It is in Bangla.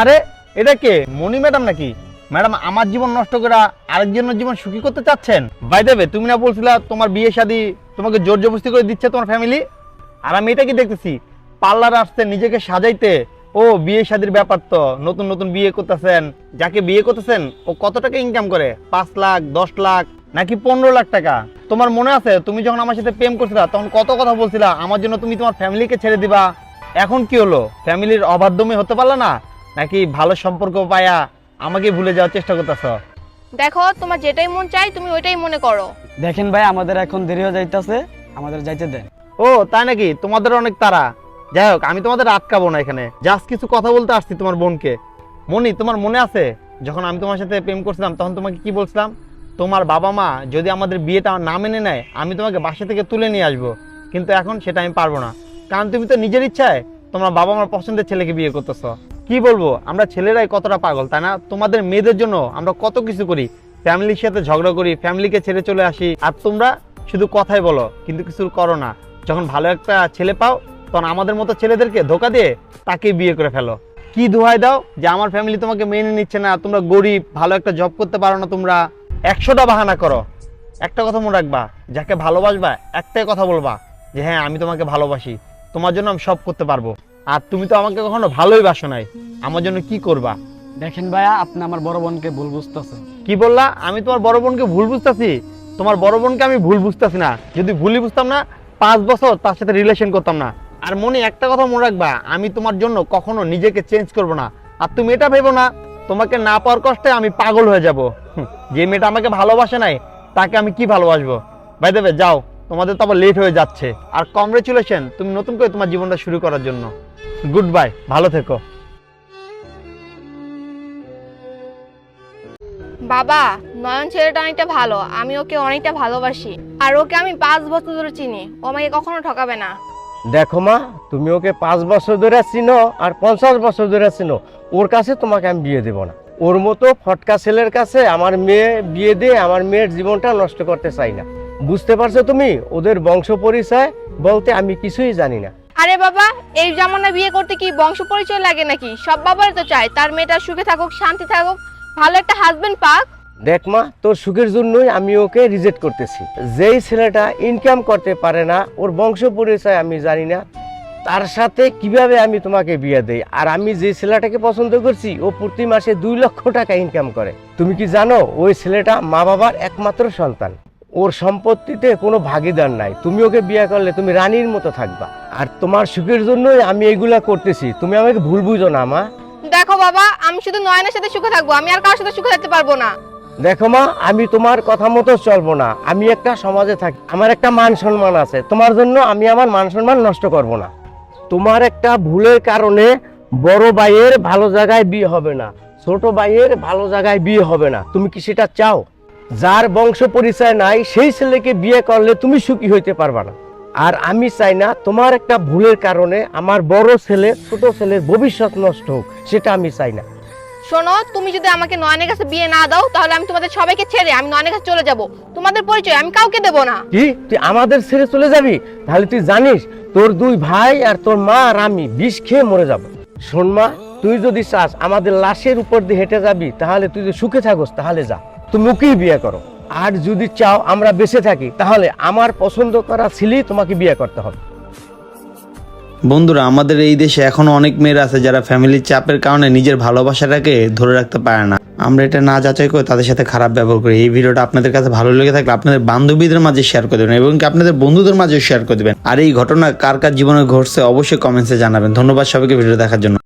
আরে, এটা কে? মণি ম্যাডাম নাকি? ম্যাডাম, আমার জীবন নষ্ট করে আরেকজনের জীবন সুখী করতে চাচ্ছেন? বাই দেবে তুমি না বলছিলা তোমার বিয়ে শাদী তোমাকে জোর জবস্তি করে দিচ্ছে তোমার ফ্যামিলি আর আমি এটা কি দেখতেছি? পার্লার আসতে নিজেকে সাজাইতে। ও, বিয়ে শাদীর ব্যাপার তো। নতুন নতুন বিয়ে করতেছেন। যাকে বিয়ে করতেছেন, ও কত টাকা ইনকাম করে? পাঁচ লাখ, দশ লাখ, নাকি পনেরো লাখ টাকা? তোমার মনে আছে, তুমি যখন আমার সাথে প্রেম করছিলা, তখন কত কথা বলছিলা, আমার জন্য তুমি তোমার ফ্যামিলিকে ছেড়ে দিবা। এখন কি হলো? ফ্যামিলির অবাধ্যমে হতে পারলা না? নাকি ভালো সম্পর্ক পায়া আমাকে ভুলে যাওয়ার চেষ্টা করতেছ? দেখো তোমার যেটাই মন চাই তুমি ওইটাই মনে করো। দেখেন ভাই আমাদের এখন দেরি হয়ে যাইতেছে আমাদের যাইতে দেন। ও তাই নাকি? তোমাদের অনেক তারা যাই হোক আমি তোমাদের আটকাবো না এখানে। জাস্ট কিছু কথা বলতে আসছি তোমার বোনকে। মনি তোমার মনে আছে? যখন আমি তোমার সাথে প্রেম করছিলাম তখন তোমাকে কি বলছিলাম? তোমার বাবা মা যদি আমাদের বিয়েটা না মেনে নেয় আমি তোমাকে বাসা থেকে তুলে নিয়ে আসব। কিন্তু এখন সেটা আমি পারব না। কারণ তুমি তো নিজের ইচ্ছায় তোমার বাবা মার পছন্দের ছেলেকে বিয়ে করতেছো। কি বলব? আমরা ছেলেরাই কতটা পাগল, তাই না? তোমাদের মেয়েদের জন্য আমরা কত কিছু করি। ফ্যামিলির সাথে ঝগড়া করি, ফ্যামিলিকে ছেড়ে চলে আসি। আর তোমরা শুধু কথাই বলো, কিন্তু কিছু করো না। যখন ভালো একটা ছেলে পাও, তখন আমাদের মতো ছেলেদেরকে ধোকা দিয়ে তাকে বিয়ে করে ফেলো। কি দোহাই দাও যে আমার ফ্যামিলি তোমাকে মেনে নিচ্ছে না, তোমরা গরিব, ভালো একটা জব করতে পারো না তোমরা। একশোটা বাহানা করো। একটা কথা মনে রাখবা, যাকে ভালোবাসবা, একটাই কথা বলবা যে হ্যাঁ আমি তোমাকে ভালোবাসি। তোমার জন্য আমি সব করতে পারব। আর তুমি তো আমাকে কখনো ভালোই বাসো নাই। আমার জন্য কি করবা? দেখেন ভাইয়া আপনি আমার বড় বোনকে ভুল বুঝতেছেন। কি বললা? আমি তোমার বড় বোনকে ভুল বুঝতেছি? তোমার বড় বোনকে আমি ভুল বুঝতেছি না। যদি ভুলই বুঝতাম না পাঁচ বছর তার সাথে রিলেশন করতাম না। আর মনে একটা কথা মনে রাখবা আমি তোমার জন্য কখনো নিজেকে চেঞ্জ করব না। আর তুমি এটা ভেবো না তোমাকে না পাওয়ার কষ্টে আমি পাগল হয়ে যাব। যে মেয়েটা আমাকে ভালোবাসে নাই তাকে আমি কি ভালোবাসবো? ভাই দেবে যাও। তোমাদের তো আবার লেট হয়ে যাচ্ছে। আর কংগ্রেচুলেশন তুমি নতুন করে তোমার জীবনটা শুরু করার জন্য। গুড বাই ভালো থেকো। বাবা নয়ন ছেলেটা অনেকটা ভালো আমি ওকে অনেকটা ভালোবাসি। আর ওকে আমি পাঁচ বছর ধরে চিনি ও আমাকে কখনো ঠকাবে না। দেখো মা তুমি ওকে পাঁচ বছর ধরে চিনো আর পঞ্চাশ বছর ধরে চিনো। ওর কাছে তোমাকে আমি বিয়ে দেবো না। ওর মতো ফটকা ছেলের কাছে আমার মেয়ে বিয়ে দিয়ে আমার মেয়ের জীবনটা নষ্ট করতে চাই না। বুঝতে পারছ তুমি? ওদের বংশ পরিচয় বলতে আমি কিছুই জানি না। আরে বাবা এই জামানা বিয়ে করতে কি বংশ পরিচয় লাগে নাকি? সব বাবার তো চায় তার মেয়েটা সুখে থাকুক শান্তি থাকুক ভালো একটা হাজবেন্ড পাক। দেখ মা তোর সুখের জন্যই আমি ওকে রিজেক্ট করতেছি। যেই ছেলেটা ইনকাম করতে পারে না ওর বংশ পরিচয় আমি জানি না তার সাথে কীভাবে আমি তোমাকে বিয়ে দেই? আর আমি যে ছেলেটাকে পছন্দ করছি ও প্রতি মাসে দুই লক্ষ টাকা ইনকাম করে। তুমি কি জানো ওই ছেলেটা মা বাবার একমাত্র সন্তান। ওর সম্পত্তিতে কোনো ভাগিদার নাই। তুমি ওকে বিয়ে করলে তুমি রানীর মতো থাকবা। আর তোমার সুখের জন্যই আমি এগুলা করতেছি। তুমি আমাকে ভুল বুঝো না মা। দেখো বাবা আমি শুধু নয়নের সাথে সুখে থাকব। আমি আর কারোর সাথে সুখে থাকতে পারব না। দেখো মা আমি তোমার কথা মতো চলবো না। আমি একটা সমাজে থাকি। আমার একটা মান সম্মান আছে। তোমার জন্য আমি আমার মান সম্মান নষ্ট করব না। তোমার একটা ভুলের কারণে বড় ভাইয়ের ভালো জায়গায় বিয়ে হবে না। ছোট ভাইয়ের ভালো জায়গায় বিয়ে হবে না। তুমি কি সেটা চাও? যার বংশ পরিচয় নাই সেই ছেলেকে বিয়ে করলে তুমি সুখী হইতে পারবা না। আর আমি চাই না তোমার একটা ভুলের কারণে আমার বড় ছেলে ছোট ছেলের ভবিষ্যৎ নষ্ট হোক সেটা আমি চাই না। শোনো তুমি যদি আমাকে নয়নের কাছে বিয়ে না দাও তাহলে আমি তোমাদের সবাইকে ছেড়ে আমি নয়নের কাছে চলে যাব। তোমাদের পরিচয় আমি কাউকে দেবো না। কি? তুই আমাদের ছেড়ে চলে যাবি? তাহলে তুই জানিস তোর দুই ভাই আর তোর মা আর আমি বিষ খেয়ে মরে যাব। শোন মা তুই যদি চাস আমাদের লাশের উপর দিয়ে হেঁটে যাবি তাহলে তুই যদি সুখে থাকস তাহলে যা। তুমি ওকেই বিয়ে করো। আর যদি চাও আমরা বেঁচে থাকি, তাহলে আমার পছন্দ করা ছেলেই তোমাকে বিয়ে করতে হবে। বন্ধুরা, আমাদের এই দেশে এখনও অনেক মেয়েরা আছে যারা ফ্যামিলির চাপের কারণে নিজের ভালোবাসাটাকে ধরে রাখতে পারে না। আমরা এটা না যাচাই করে তাদের সাথে খারাপ ব্যবহার করি। এই ভিডিওটা আপনাদের কাছে ভালো লেগে থাকলে আপনাদের বান্ধবীদের মাঝে শেয়ার করে দেবেন এবং আপনাদের বন্ধুদের মাঝে শেয়ার করে দেবেন। আর এই ঘটনা কার কার জীবনে ঘটছে অবশ্যই কমেন্টসে জানাবেন। ধন্যবাদ সবাইকে ভিডিও দেখার জন্য।